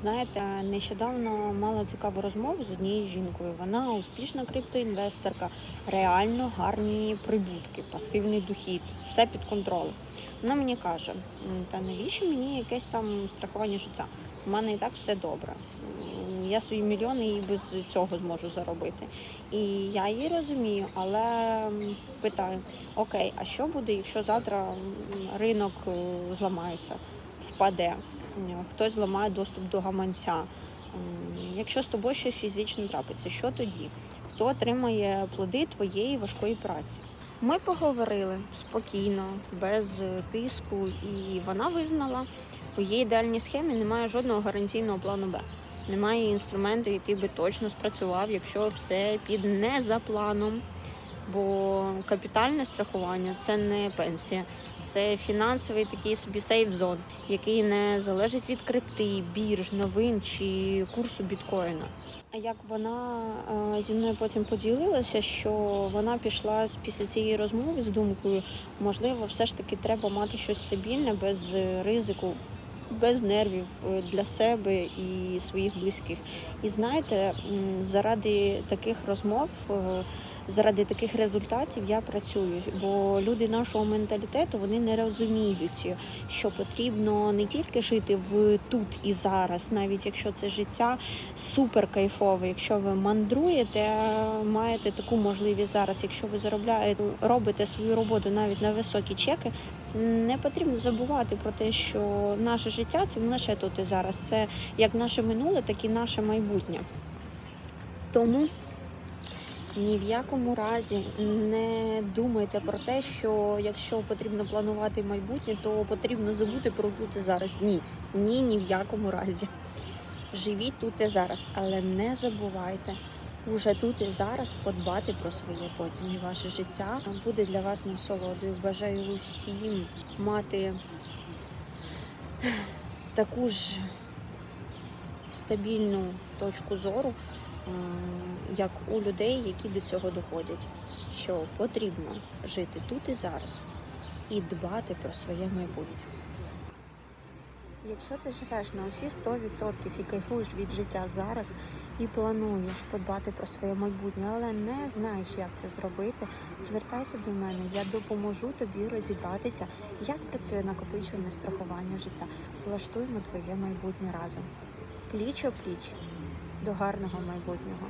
Знаєте, нещодавно мала цікаву розмову з однією жінкою. Вона успішна криптоінвесторка, реально гарні прибутки, пасивний дохід, все під контролем. Вона мені каже: та навіщо мені якесь там страхування життя? У мене і так все добре. Я свої мільйони і без цього зможу заробити. І я її розумію, але питаю: окей, а що буде, якщо завтра ринок е, зламається, впаде? Хтось зламає доступ до гаманця. Якщо з тобою щось фізично трапиться, що тоді? Хто отримає плоди твоєї важкої праці? Ми поговорили спокійно, без е, тиску, і вона визнала, у її ідеальній схемі немає жодного гарантійного плану Б. Немає інструменту, який би точно спрацював, якщо все піде не за планом. Бо капітальне страхування це не пенсія, це фінансовий такий собі сейф-зон, який не залежить від крипти, бірж, новин чи курсу біткоїна. А як вона е, зі мною потім поділилася, що вона пішла після цієї розмови з думкою, можливо, все ж таки треба мати щось стабільне без е, ризику, без нервів е, для себе і своїх близьких. І знаєте, заради таких розмов. Заради таких результатів я працюю, бо люди нашого менталітету вони не розуміють, що потрібно не тільки жити в тут і зараз, навіть якщо це життя супер кайфове. Якщо ви мандруєте, маєте таку можливість зараз. Якщо ви заробляєте, робите свою роботу навіть на високі чеки, не потрібно забувати про те, що наше життя це не лише тут і зараз. Це як наше минуле, так і наше майбутнє. Тому ні в якому разі не думайте про те, що якщо потрібно планувати майбутнє, то потрібно забути про тут і зараз. Ні, ні, ні в якому разі. Живіть тут і зараз, але не забувайте уже тут і зараз подбати про своє потім. І ваше життя буде для вас насолодою. Бажаю усім мати таку ж стабільну точку зору, як у людей, які до цього доходять, що потрібно жити тут і зараз і дбати про своє майбутнє. Якщо ти живеш на усі 100% і кайфуєш від життя зараз і плануєш подбати про своє майбутнє, але не знаєш, як це зробити, звертайся до мене, я допоможу тобі розібратися, як працює накопичувальне страхування життя. Влаштуємо твоє майбутнє разом. Пліч о пліч до гарного майбутнього.